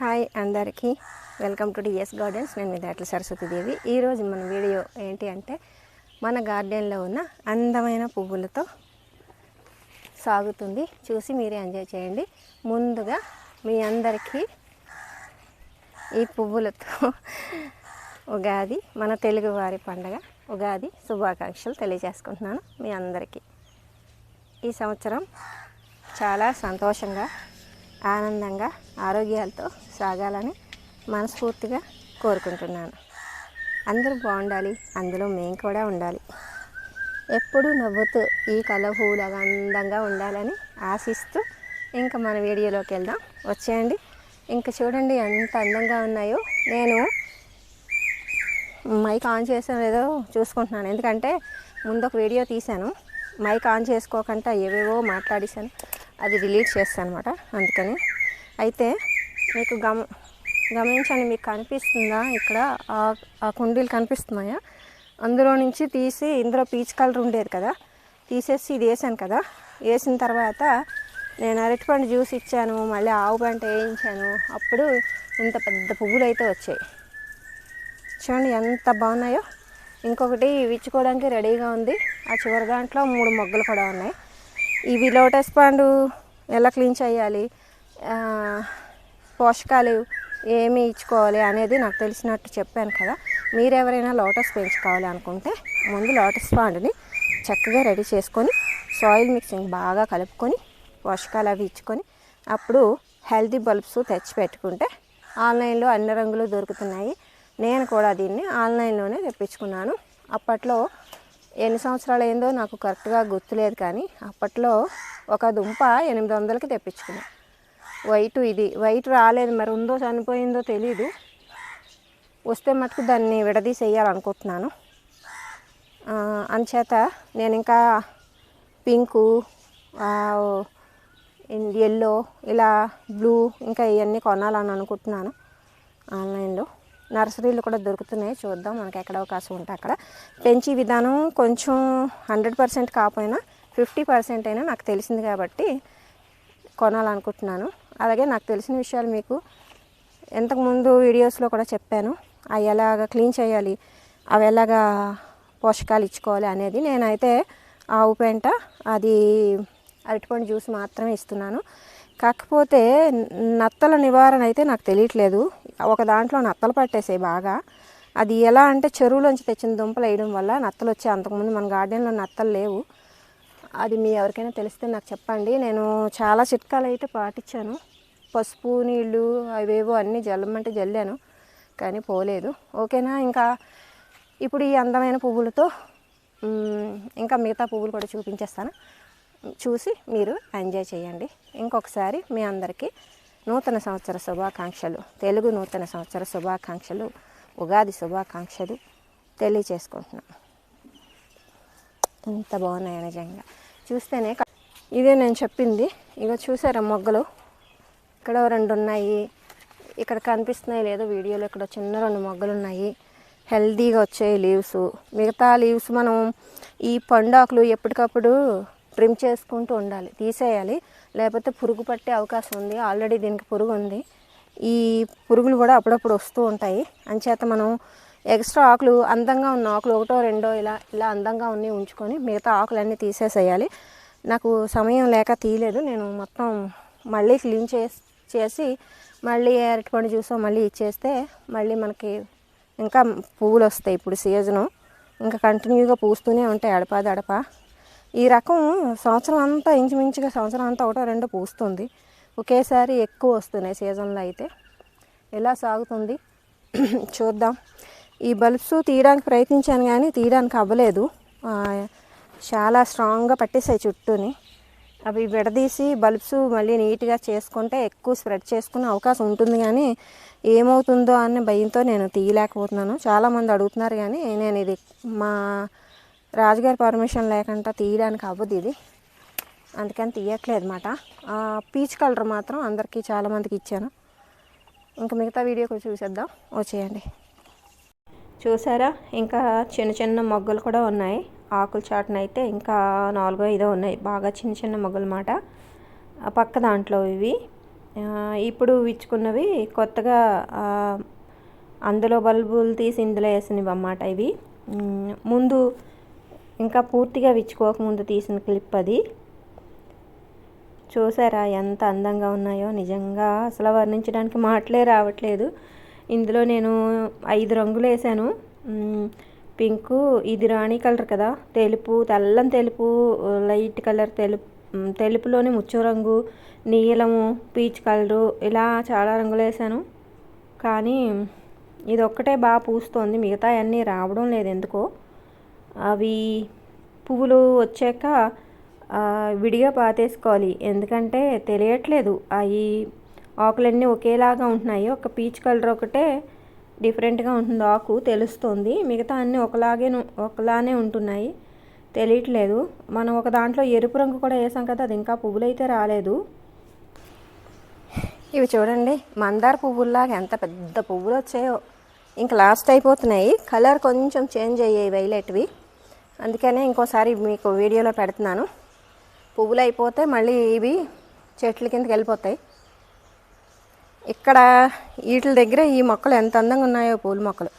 Hi అందరికీ. Welcome to D S gardens. నేను మీ దాట్ల సరస్వతీదేవి. ఈరోజు మన వీడియో ఏంటి అంటే మన గార్డెన్లో ఉన్న అందమైన పువ్వులతో సాగుతుంది. చూసి మీరే ఎంజాయ్ చేయండి. ముందుగా మీ అందరికీ ఈ పువ్వులతో ఉగాది మన తెలుగువారి పండగ ఉగాది శుభాకాంక్షలు తెలియజేసుకుంటున్నాను మీ అందరికీ. ఈ సంవత్సరం చాలా సంతోషంగా ఆనందంగా ఆరోగ్యాలతో సాగాలని మనస్ఫూర్తిగా కోరుకుంటున్నాను. అందరూ బాగుండాలి అందులో మేము కూడా ఉండాలి. ఎప్పుడూ నవ్వుతూ ఈ కలహూలగా అందంగా ఉండాలని ఆశిస్తూ ఇంకా మన వీడియోలోకి వెళ్దాం. వచ్చేయండి. ఇంకా చూడండి ఎంత అందంగా ఉన్నాయో. నేను మైక్ ఆన్ చేసాను లేదో చూసుకుంటున్నాను. ఎందుకంటే ముందు ఒక వీడియో తీశాను. మైక్ ఆన్ చేసుకోకుండా ఏవేవో మాట్లాడేశాను. అది డిలీట్ చేస్తాను అనమాట అందుకని. అయితే మీకు గమ గమనించండి మీకు కనిపిస్తుందా? ఇక్కడ ఆ- ఆ కుండీలు కనిపిస్తున్నాయా? అందులో నుంచి తీసి ఇందులో పీచ్ కలర్ ఉండేది కదా తీసేసి ఇది వేసాను కదా. వేసిన తర్వాత నేను అరటిపండు జ్యూస్ ఇచ్చాను మళ్ళీ ఆవు పంట వేయించాను. అప్పుడు ఇంత పెద్ద పువ్వులు అయితే వచ్చాయి. చూడండి ఎంత బాగున్నాయో. ఇంకొకటి విచ్చుకోవడానికి రెడీగా ఉంది. ఆ చివరి దాంట్లో మూడు మొగ్గలు కూడా ఉన్నాయి. ఇవి లోటస్ పండు ఎలా క్లీన్ చేయాలి? పోషకాలు ఏమి ఇచ్చుకోవాలి అనేది నాకు తెలిసినట్టు చెప్పాను కదా. మీరు ఎవరైనా లోటస్ పెంచుకోవాలి అనుకుంటే ముందు లోటస్ పాండుని చక్కగా రెడీ చేసుకొని సాయిల్ మిక్సింగ్ బాగా కలుపుకొని పోషకాలు అవి ఇచ్చుకొని అప్పుడు హెల్తీ బల్బ్స్ తెచ్చి పెట్టుకుంటే ఆన్లైన్లో అన్ని రంగులు దొరుకుతున్నాయి. నేను కూడా దీన్ని ఆన్లైన్లోనే తెప్పించుకున్నాను. అప్పట్లో ఎన్ని సంవత్సరాలు అయిందో నాకు కరెక్ట్గా గుర్తులేదు కానీ అప్పట్లో ఒక దుంప ఎనిమిది వందలకి తెప్పించుకున్నా. వైట్ ఇది. వైట్ రాలేదు. మరి ఉందో చనిపోయిందో తెలీదు. వస్తే మటుకు దాన్ని విడదీసేయాలనుకుంటున్నాను. అందుచేత అంచేత నేను ఇంకా పింకు ఎల్లో ఇలా బ్లూ ఇంకా ఇవన్నీ కొనాలని అనుకుంటున్నాను. ఆన్లైన్లో నర్సరీలు కూడా దొరుకుతున్నాయి. చూద్దాం మనకి ఎక్కడ అవకాశం ఉంటే అక్కడ. పెంచి విధానం కొంచెం హండ్రెడ్ పర్సెంట్ కాకపోయినా ఫిఫ్టీ పర్సెంట్ అయినా నాకు తెలిసింది కాబట్టి కొనాలనుకుంటున్నాను. అలాగే నాకు తెలిసిన విషయాలు మీకు ఇంతకుముందు వీడియోస్లో కూడా చెప్పాను. అవి ఎలాగ క్లీన్ చేయాలి అవి ఎలాగా పోషకాలు ఇచ్చుకోవాలి అనేది నేనైతే ఆవు పెంట అది అరటిపండు జ్యూస్ మాత్రమే ఇస్తున్నాను. కాకపోతే నత్తల నివారణ అయితే నాకు తెలియట్లేదు. ఒక దాంట్లో నత్తలు పట్టేసాయి బాగా. అది ఎలా అంటే చెరువులోంచి తెచ్చిన దుంపలు వేయడం వల్ల నత్తలు వచ్చాయి. అంతకుముందు మన గార్డెన్లో నత్తలు లేవు. అది మీ ఎవరికైనా తెలిస్తే నాకు చెప్పండి. నేను చాలా చిట్కాలు అయితే పాటించాను పసుపు నీళ్ళు అవేవో అన్నీ జల్లమంటే జల్లాను కానీ పోలేదు. ఓకేనా? ఇంకా ఇప్పుడు ఈ అందమైన పువ్వులతో ఇంకా మిగతా పువ్వులు కూడా చూపించేస్తాను. చూసి మీరు ఎంజాయ్ చేయండి. ఇంకొకసారి మీ అందరికీ నూతన సంవత్సర శుభాకాంక్షలు తెలుగు నూతన సంవత్సర శుభాకాంక్షలు ఉగాది శుభాకాంక్షలు తెలియచేసుకుంటున్నాను ఎంత బాగున్నాయి నిజంగా. చూస్తేనే క- ఇదే నేను చెప్పింది. ఇక చూసారా మొగ్గలు? ఇక్కడ రెండు ఉన్నాయి. ఇక్కడ కనిపిస్తున్నాయి లేదో వీడియోలో ఇక్కడ చిన్న రెండు మొగ్గలు ఉన్నాయి. హెల్దీగా వచ్చాయి లీవ్స్. మిగతా లీవ్స్ మనం ఈ పండాకులు ఎప్పటికప్పుడు ట్రిమ్ చేసుకుంటూ ఉండాలి తీసేయాలి. లేకపోతే పురుగు పట్టే అవకాశం ఉంది. ఆల్రెడీ దీనికి పురుగు ఉంది. ఈ పురుగులు కూడా అప్పుడప్పుడు వస్తూ ఉంటాయి. అంచేత మనం ఎక్స్ట్రా ఆకులు అందంగా ఉన్న ఆకులు ఒకటో రెండో ఇలా ఇలా అందంగా ఉన్ని ఉంచుకొని మిగతా ఆకులన్నీ తీసేసేయాలి. నాకు సమయం లేక తీయలేదు. నేను మొత్తం మళ్ళీ క్లీన్ చేసి చేసి మళ్ళీ అరటిపండు జ్యూస్ మళ్ళీ ఇచ్చేస్తే మళ్ళీ మనకి ఇంకా పువ్వులు వస్తాయి. ఇప్పుడు సీజను. ఇంకా కంటిన్యూగా పూస్తూనే ఉంటాయి అడపా దడప ఈ రకం సంవత్సరం అంతా ఇంచుమించుగా సంవత్సరం అంతా ఒకటో రెండో పూస్తుంది. ఒకేసారి ఎక్కువ వస్తున్నాయి సీజన్లో అయితే. ఎలా సాగుతుంది? చూద్దాం. ఈ బల్బ్స్ తీయడానికి ప్రయత్నించాను కానీ తీయడానికి అవ్వలేదు. చాలా స్ట్రాంగ్గా పట్టేసాయి చుట్టూని. అవి విడదీసి బల్బ్స్ మళ్ళీ నీట్గా చేసుకుంటే ఎక్కువ స్ప్రెడ్ చేసుకునే అవకాశం ఉంటుంది కానీ ఏమవుతుందో అనే భయంతో నేను తీయలేకపోతున్నాను. చాలామంది అడుగుతున్నారు కానీ నేను ఇది మా రాజుగారి పర్మిషన్ లేకుండా తీయడానికి అవ్వదు ఇది. అందుకని తీయట్లేదు అనమాట పీచ్ కలర్ మాత్రం అందరికీ చాలామందికి ఇచ్చాను. ఇంకా మిగతా వీడియో కూడా చూసేద్దాం. వచ్చేయండి. చూసారా? ఇంకా చిన్న చిన్న మొగ్గలు కూడా ఉన్నాయి. ఆకుల చాటున అయితే ఇంకా నాలుగో ఐదో ఉన్నాయి. బాగా చిన్న చిన్న మొగ్గలు మాట పక్క దాంట్లో ఇవి. ఇప్పుడు ఇచ్చుకున్నవి కొత్తగా అందులో బల్బులు తీసి ఇందులో వేసినవి అన్నమాట ఇవి. ముందు ఇంకా పూర్తిగా విచ్చుకోకముందు తీసిన క్లిప్ అది. చూసారా ఎంత అందంగా ఉన్నాయో. నిజంగా అసలు వర్ణించడానికి మాటలే రావట్లేదు. ఇందులో నేను ఐదు రంగులు వేసాను. పింకు ఇది రాణి కలర్ కదా. తెలుపు తెల్లం తెలుపు లైట్ కలర్ తెలుపు తెలుపులోని ముచ్చు రంగు నీలము పీచ్ కలరు ఇలా చాలా రంగులు వేసాను. కానీ ఇది ఒక్కటే బాగా పూస్తోంది. మిగతా అన్నీ రావడం లేదు ఎందుకో. అవి పువ్వులు వచ్చాక విడిగా పాతేసుకోవాలి. ఎందుకంటే తెలియట్లేదు. అవి ఆకులన్నీ ఒకేలాగా ఉంటున్నాయి. ఒక పీచ్ కలర్ ఒకటే డిఫరెంట్గా ఉంటుంది. ఆకు తెలుస్తుంది. మిగతా అన్నీ ఒకలాగే ఒకలానే ఉంటున్నాయి. తెలియట్లేదు. మనం ఒక దాంట్లో ఎరుపు రంగు కూడా వేసాం కదా అది ఇంకా పువ్వులైతే రాలేదు. ఇవి చూడండి. మందార పువ్వుల్లాగా ఎంత పెద్ద పువ్వులు వచ్చాయో. ఇంకా లాస్ట్ అయిపోతున్నాయి. కలర్ కొంచెం చేంజ్ అయ్యాయి వైలెట్వి అందుకనే ఇంకోసారి మీకు వీడియోలో పెడుతున్నాను. పువ్వులు అయిపోతే మళ్ళీ ఇవి చెట్ల కిందకి వెళ్ళిపోతాయి. ఇక్కడ వీటి దగ్గర ఈ మొక్కలు ఎంత అందంగా ఉన్నాయో పూల మొక్కలు.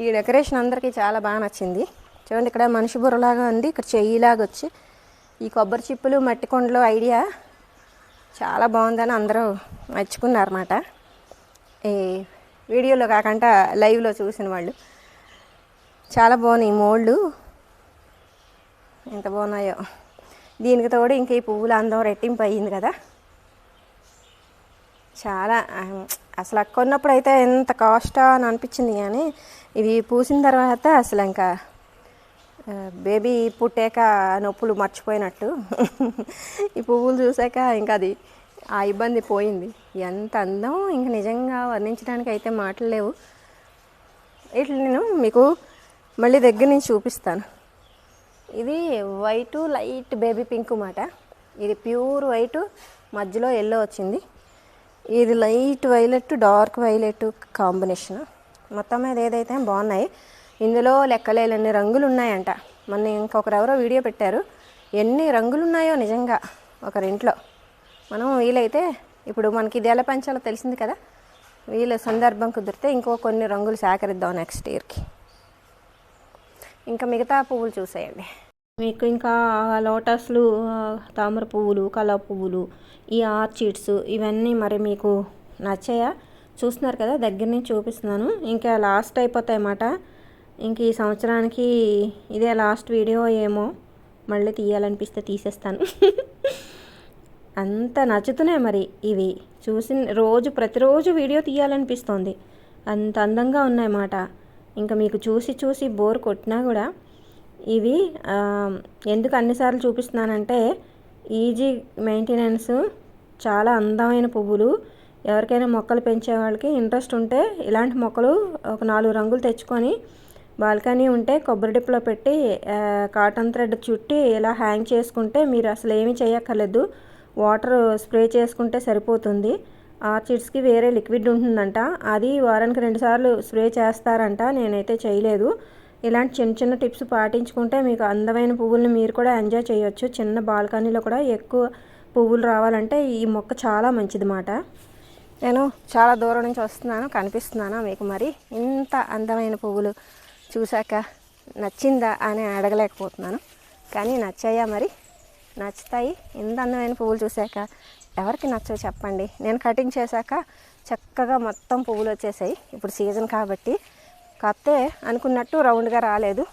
ఈ డెకరేషన్ అందరికీ చాలా బాగా నచ్చింది. చూడండి ఇక్కడ మనిషి బుర్రలాగా ఉంది. ఇక్కడ చెయ్యిలాగా వచ్చి ఈ కొబ్బరి చిప్పులు మట్టి కొండలు ఐడియా చాలా బాగుందని అందరూ మెచ్చుకున్నారన్నమాట. ఈ వీడియోలో కాకుండా లైవ్లో చూసిన వాళ్ళు. చాలా బాగున్నాయి మోళ్ళు ఎంత బాగున్నాయో. దీనికి తోడు ఇంకా ఈ పువ్వులు అందం రెట్టింపు అయ్యింది కదా. చాలా అసలు కొన్నప్పుడు అయితే ఎంత కాస్టా అని అనిపించింది కానీ ఇవి పూసిన తర్వాత అసలు ఇంకా బేబీ పుట్టాక నొప్పులు మర్చిపోయినట్టు. ఈ పువ్వులు చూసాక ఇంకా అది ఆ ఇబ్బంది పోయింది. ఎంత అందం ఇంక నిజంగా వర్ణించడానికి అయితే మాటలు లేవు. ఇట్లా నేను మీకు మళ్ళీ దగ్గర నుంచి చూపిస్తాను. ఇది వైట్ లైట్ బేబీ పింక్ మాట. ఇది ప్యూర్ వైట్ మధ్యలో ఎల్లో వచ్చింది. ఇది light violet dark violet combination. మొత్తం మీద ఏదైతే బాగున్నాయి ఇందులో లెక్కలేని రంగులు ఉన్నాయంట మొన్న ఇంకొకరు ఎవరో వీడియో పెట్టారు. ఎన్ని రంగులు ఉన్నాయో నిజంగా ఒకరింట్లో. మనం వీలైతే ఇప్పుడు మనకి ఇది ఎలా పెంచాలో తెలిసింది కదా? వీళ్ళ సందర్భం కుదిరితే ఇంకో కొన్ని రంగులు సేకరిద్దాం నెక్స్ట్ ఇయర్కి ఇంకా మిగతా పువ్వులు చూసేయండి. మీకు ఇంకా లోటస్లు తామర పువ్వులు కలవ పువ్వులు ఈ ఆర్చిడ్స్ ఇవన్నీ మరి మీకు నచ్చాయా? చూస్తున్నారు కదా దగ్గర నుంచి చూపిస్తున్నాను. ఇంకా లాస్ట్ అయిపోతాయన్నమాట ఇంక ఈ సంవత్సరానికి ఇదే లాస్ట్ వీడియో ఏమో. మళ్ళీ తీయాలనిపిస్తే తీసేస్తాను. అంత నచ్చుతున్నాయి మరి ఇవి. చూసి రోజు ప్రతిరోజు వీడియో తీయాలనిపిస్తోంది. అంత అందంగా ఉన్నాయన్నమాట ఇంకా మీకు చూసి చూసి బోర్ కొట్టినా కూడా ఇవి ఎందుకు అన్నిసార్లు చూపిస్తున్నానంటే ఈజీ మెయింటెనెన్స్ చాలా అందమైన పువ్వులు ఎవరికైనా మొక్కలు పెంచే వాళ్ళకి ఇంట్రెస్ట్ ఉంటే ఇలాంటి మొక్కలు ఒక నాలుగు రంగులు తెచ్చుకొని బాల్కనీ ఉంటే కొబ్బరి డిప్పులో పెట్టి కాటన్ థ్రెడ్ చుట్టి ఇలా హ్యాంగ్ చేసుకుంటే మీరు అసలు ఏమీ చేయక్కర్లేదు. వాటర్ స్ప్రే చేసుకుంటే సరిపోతుంది. ఆర్చిడ్స్కి వేరే లిక్విడ్ ఉంటుందంట. అది వారానికి రెండుసార్లు స్ప్రే చేస్తారంట. నేనైతే చేయలేదు. ఇలాంటి చిన్న చిన్న టిప్స్ పాటించుకుంటే మీకు అందమైన పువ్వుల్ని మీరు కూడా ఎంజాయ్ చేయొచ్చు. చిన్న బాల్కనీలో కూడా ఎక్కువ పువ్వులు రావాలంటే ఈ మొక్క చాలా మంచిది మాట నేను చాలా దూరం నుంచి వస్తున్నాను కనిపిస్తున్నాను మీకు మరి? ఇంత అందమైన పువ్వులు చూశాక నచ్చిందా అని అడగలేకపోతున్నాను. కానీ నచ్చాయా మరి? నచ్చుతాయి. ఎంత అందమైన పువ్వులు చూశాక ఎవరికి నచ్చో చెప్పండి. నేను కటింగ్ చేశాక చక్కగా మొత్తం పువ్వులు వచ్చేసాయి. ఇప్పుడు సీజన్ కాబట్టి కాకపోతే అనుకున్నట్టు రౌండ్గా రాలేదు.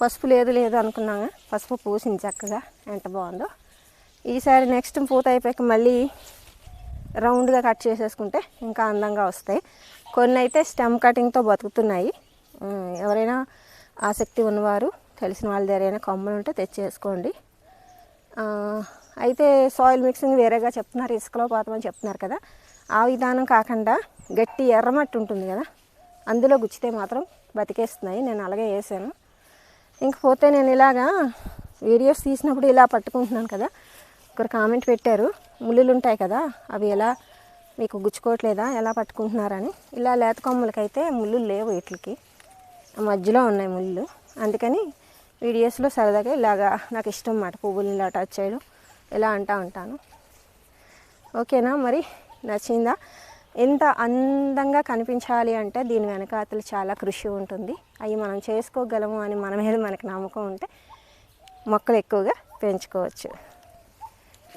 పసుపు లేదు లేదు అనుకున్నాగా పసుపు పూసింది చక్కగా. ఎంత బాగుందో. ఈసారి నెక్స్ట్ పూత అయిపోయాక మళ్ళీ రౌండ్గా కట్ చేసేసుకుంటే ఇంకా అందంగా వస్తాయి. కొన్ని అయితే స్టెమ్ కటింగ్తో బతుకుతున్నాయి. ఎవరైనా ఆసక్తి ఉన్నవారు తెలిసిన వాళ్ళ దగ్గర అయినా కొమ్మలు ఉంటే తెచ్చేసుకోండి. అయితే సాయిల్ మిక్సింగ్ వేరేగా చెప్తున్నారు ఇసుకలో పోతామని చెప్తున్నారు కదా. ఆ విధానం కాకుండా గట్టి ఎర్రమట్టి ఉంటుంది కదా అందులో గుచ్చితే మాత్రం బతికేస్తున్నాయి నేను అలాగే వేసాను. ఇంకపోతే నేను ఇలాగా వీడియోస్ తీసినప్పుడు ఇలా పట్టుకుంటున్నాను కదా ఒకరు కామెంట్ పెట్టారు ముళ్ళులు ఉంటాయి కదా అవి ఎలా మీకు గుచ్చుకోవట్లేదా ఎలా పట్టుకుంటున్నారని. ఇలా లేత కొమ్మలకైతే ముళ్ళు లేవు వీటికి మధ్యలో ఉన్నాయి ముళ్ళు అందుకని వీడియోస్లో సరదాగా ఇలాగా నాకు ఇష్టం అన్నమాట పువ్వులు ఇలా టచ్ చేయడం. ఇలా అంటూ ఉంటాను. ఓకేనా? మరి నచ్చిందా? ఎంత అందంగా కనిపించాలి అంటే దీని వెనకాతలు చాలా కృషి ఉంటుంది. అవి మనం చేసుకోగలము అని మన మీద మనకు నమ్మకం ఉంటే మొక్కలు ఎక్కువగా పెంచుకోవచ్చు.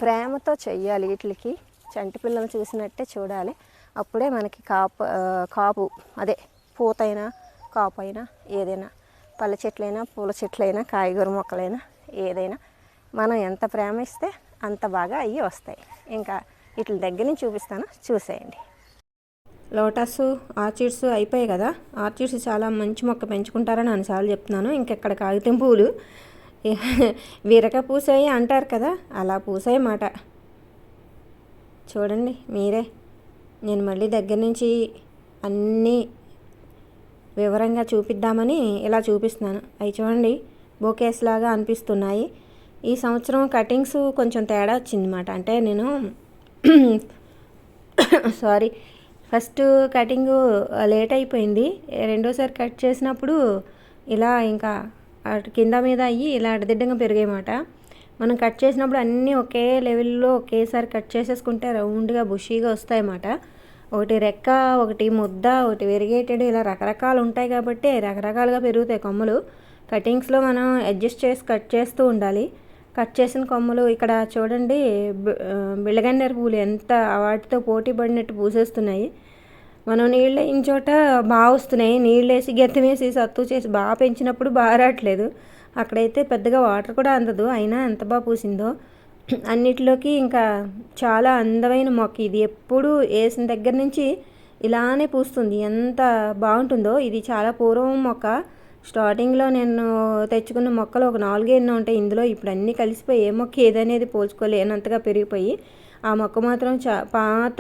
ప్రేమతో చెయ్యాలి వీటికి. చంటి పిల్లలు చూసినట్టే చూడాలి. అప్పుడే మనకి కాపు కాపు అదే పూతైనా కాపు అయినా ఏదైనా పళ్ళ చెట్లైనా పూల చెట్లైనా కాయగూర మొక్కలైనా ఏదైనా మనం ఎంత ప్రేమ ఇస్తే అంత బాగా అవి వస్తాయి. ఇంకా వీటి దగ్గర నుంచి చూపిస్తాను. చూసేయండి. లోటస్ ఆర్చిడ్స్ అయిపోయాయి కదా. ఆర్చిడ్స్ చాలా మంచి మొక్క పెంచుకుంటారని అన్నిసార్లు చెప్తున్నాను. ఇంకెక్కడ కాగితం పూలు? విరక పూసాయి అంటారు కదా అలా పూసాయి మాట. చూడండి మీరే. నేను మళ్ళీ దగ్గర నుంచి అన్నీ వివరంగా చూపిద్దామని ఇలా చూపిస్తున్నాను. అవి చూడండి బోకేస్ లాగా అనిపిస్తున్నాయి. ఈ సంవత్సరం కటింగ్స్ కొంచెం తేడా వచ్చిందన్నమాట. అంటే నేను సారీ ఫస్ట్ కటింగ్ లేట్ అయిపోయింది. రెండోసారి కట్ చేసినప్పుడు ఇలా ఇంకా అటు కింద మీద అయ్యి ఇలా అడ్డదిడ్డంగా పెరిగాయన్నమాట. మనం కట్ చేసినప్పుడు అన్నీ ఒకే లెవెల్లో ఒకేసారి కట్ చేసేసుకుంటే రౌండ్గా బుషీగా వస్తాయన్నమాట. ఒకటి రెక్క ఒకటి ముద్ద ఒకటి వెరిగేటెడ్ ఇలా రకరకాలు ఉంటాయి కాబట్టి రకరకాలుగా పెరుగుతాయి కొమ్మలు. కటింగ్స్లో మనం అడ్జస్ట్ చేసి కట్ చేస్తూ ఉండాలి. కట్ చేసిన కొమ్మలు ఇక్కడ చూడండి బిళ్ళగన్నేరు పూలు ఎంత వాటితో పోటీ పడినట్టు పూసేస్తున్నాయి. మనం నీళ్ళు వేయిన చోట బాగా వస్తున్నాయి. నీళ్ళు వేసి గెత్తం వేసి సత్తు చేసి బాగా పెంచినప్పుడు బాగా రావట్లేదు. అక్కడైతే పెద్దగా వాటర్ కూడా అందదు. అయినా ఎంత బాగా పూసిందో. అన్నిటిలోకి ఇంకా చాలా అందమైన మొక్క ఇది. ఎప్పుడు వేసిన దగ్గర నుంచి ఇలానే పూస్తుంది. ఎంత బాగుంటుందో. ఇది చాలా పూర్వం మొక్క. స్టార్టింగ్లో నేను తెచ్చుకున్న మొక్కలు ఒక నాలుగే ఎన్నో ఉంటాయి. ఇందులో ఇప్పుడు అన్నీ కలిసిపోయి ఏ మొక్క ఏదనేది పోల్చుకోలేనంతగా పెరిగిపోయి ఆ మొక్క మాత్రం చా పాత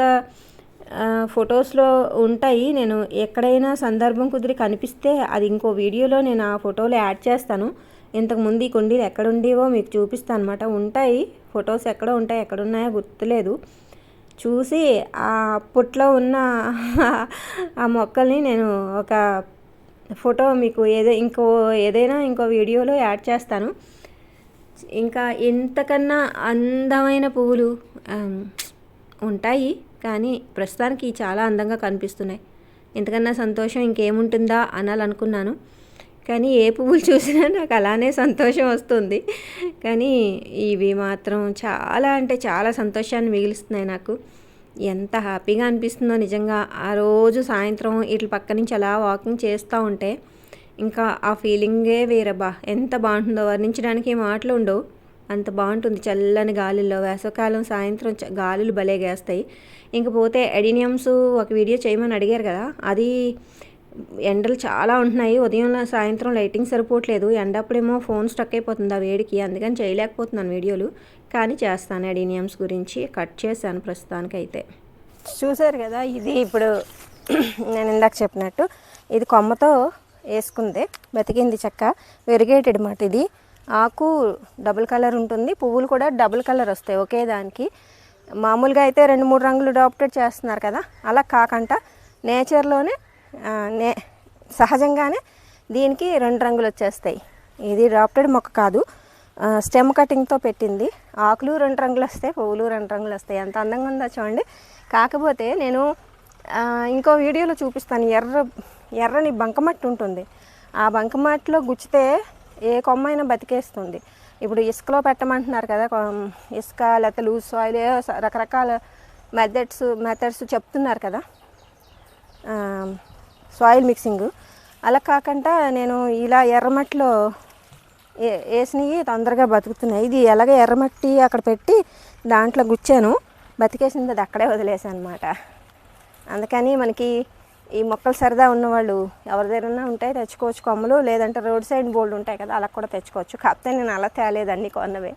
ఫొటోస్లో ఉంటాయి. నేను ఎక్కడైనా సందర్భం కుదిరి కనిపిస్తే అది ఇంకో వీడియోలో నేను ఆ ఫోటోలో యాడ్ చేస్తాను. ఇంతకుముందు ఈ కుండీలు ఎక్కడ ఉండేవో మీకు చూపిస్తాను అనమాట ఉంటాయి. ఫొటోస్ ఎక్కడ ఉంటాయి ఎక్కడ ఉన్నాయో గుర్తులేదు. చూసి ఆ పుట్లో ఉన్న ఆ మొక్కల్ని నేను ఒక ఫోటో మీకు ఏదో ఇంకో ఏదైనా ఇంకో వీడియోలో యాడ్ చేస్తాను. ఇంకా ఇంతకన్నా అందమైన పువ్వులు ఉంటాయి. కానీ ప్రస్తుతానికి చాలా అందంగా కనిపిస్తున్నాయి. ఇంతకన్నా సంతోషం ఇంకేముంటుందా అనాలనుకున్నాను. కానీ ఏ పువ్వులు చూసినా నాకు అలానే సంతోషం వస్తుంది. కానీ ఇవి మాత్రం చాలా అంటే చాలా సంతోషాన్ని మిగిలిస్తున్నాయి నాకు. ఎంత హ్యాపీగా అనిపిస్తుందో నిజంగా ఆ రోజు సాయంత్రం ఇట్ల పక్క నుంచి అలా వాకింగ్ చేస్తూ ఉంటే ఇంకా ఆ ఫీలింగే వేరబ్బా. ఎంత బాగుంటుందో వర్ణించడానికి మాటలు ఉండవు. అంత బాగుంటుంది చల్లని గాలిలో. వేసవకాలం సాయంత్రం చ- గాలులు భలేగేస్తాయి ఇంక పోతే ఎడినియమ్స్ ఒక వీడియో చేయమని అడిగారు కదా అది ఎండలు చాలా ఉంటున్నాయి. ఉదయం సాయంత్రం లైటింగ్ సరిపోవట్లేదు. ఎండప్పుడేమో ఫోన్ స్టక్ అయిపోతుంది ఆ వేడికి. అందుకని చేయలేకపోతున్నాను వీడియోలు. కానీ చేస్తాను అడీనియమ్స్ గురించి. కట్ చేశాను ప్రస్తుతానికైతే. చూసారు కదా ఇది ఇప్పుడు నేను ఇందాక చెప్పినట్టు ఇది కొమ్మతో వేసుకుంది. బతికింది చెక్క. వెరిగేటెడ్ మాట ఇది. ఆకు డబుల్ కలర్ ఉంటుంది. పువ్వులు కూడా డబుల్ కలర్ వస్తాయి ఒకే దానికి. మామూలుగా అయితే రెండు మూడు రంగులు డాప్టెడ్ చేస్తున్నారు కదా. అలా కాకుండా నేచర్లోనే నే సహజంగానే దీనికి రెండు రంగులు వచ్చేస్తాయి. ఇది డాప్టెడ్ మొక్క కాదు. స్టెమ్ కటింగ్తో పెట్టింది. ఆకులు రెండు రంగులు వస్తాయి పువ్వులు రెండు రంగులు వస్తాయి. ఎంత అందంగా ఉందో చూడండి. కాకపోతే నేను ఇంకో వీడియోలో చూపిస్తాను. ఎర్ర ఎర్రని బంకమట్టి ఉంటుంది. ఆ బంకమట్టిలో గుచ్చితే ఏ కొమ్మ అయినా బతికేస్తుంది. ఇప్పుడు ఇసుకలో పెట్టమంటున్నారు కదా కొం- ఇసుక లేకపోతే లూజ్ సాయిల్ రకరకాల మెథడ్స్ మెథడ్స్ చెప్తున్నారు కదా. Soil mixing. అలా కాకుండా నేను ఇలా ఎర్రమట్టిలో ఏ- వేసినవి తొందరగా బతుకుతున్నాయి. ఇది ఎలాగ ఎర్రమట్టి అక్కడ పెట్టి దాంట్లో గుచ్చాను. బతికేసింది అది అక్కడే వదిలేసాను అనమాట అందుకని మనకి ఈ మొక్కలు సరదా ఉన్నవాళ్ళు ఎవరి దగ్గర ఉంటాయి తెచ్చుకోవచ్చు కొమ్మలు. లేదంటే రోడ్ సైడ్ బోల్డ్ ఉంటాయి కదా అలా కూడా తెచ్చుకోవచ్చు. కాకపోతే నేను అలా తేలేదండి కొన్నవే.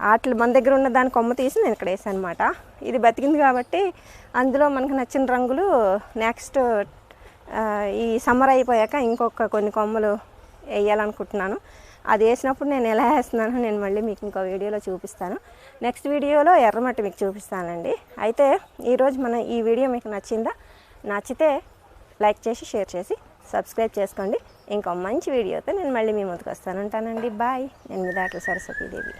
వాటి మన దగ్గర ఉన్న దాని కొమ్మ తీసి నేను ఇక్కడ వేసాను అనమాట ఇది బతికింది కాబట్టి అందులో మనకు నచ్చిన రంగులు నెక్స్ట్ ఈ సమ్మర్ అయిపోయాక ఇంకొక కొన్ని కొమ్మలు వేయాలనుకుంటున్నాను. అది వేసినప్పుడు నేను ఎలా వేస్తున్నానో నేను మళ్ళీ మీకు ఇంకో వీడియోలో చూపిస్తాను. నెక్స్ట్ వీడియోలో ఎర్రమట్టి మీకు చూపిస్తానండి. అయితే ఈరోజు మన ఈ వీడియో మీకు నచ్చిందా? నచ్చితే లైక్ చేసి షేర్ చేసి సబ్స్క్రైబ్ చేసుకోండి. ఇంకో మంచి వీడియోతో నేను మళ్ళీ మీ ముందుకు వస్తాను. ఉంటానండి. బాయ్. నేను మీ దాంట్లో సరస్వతీదేవి.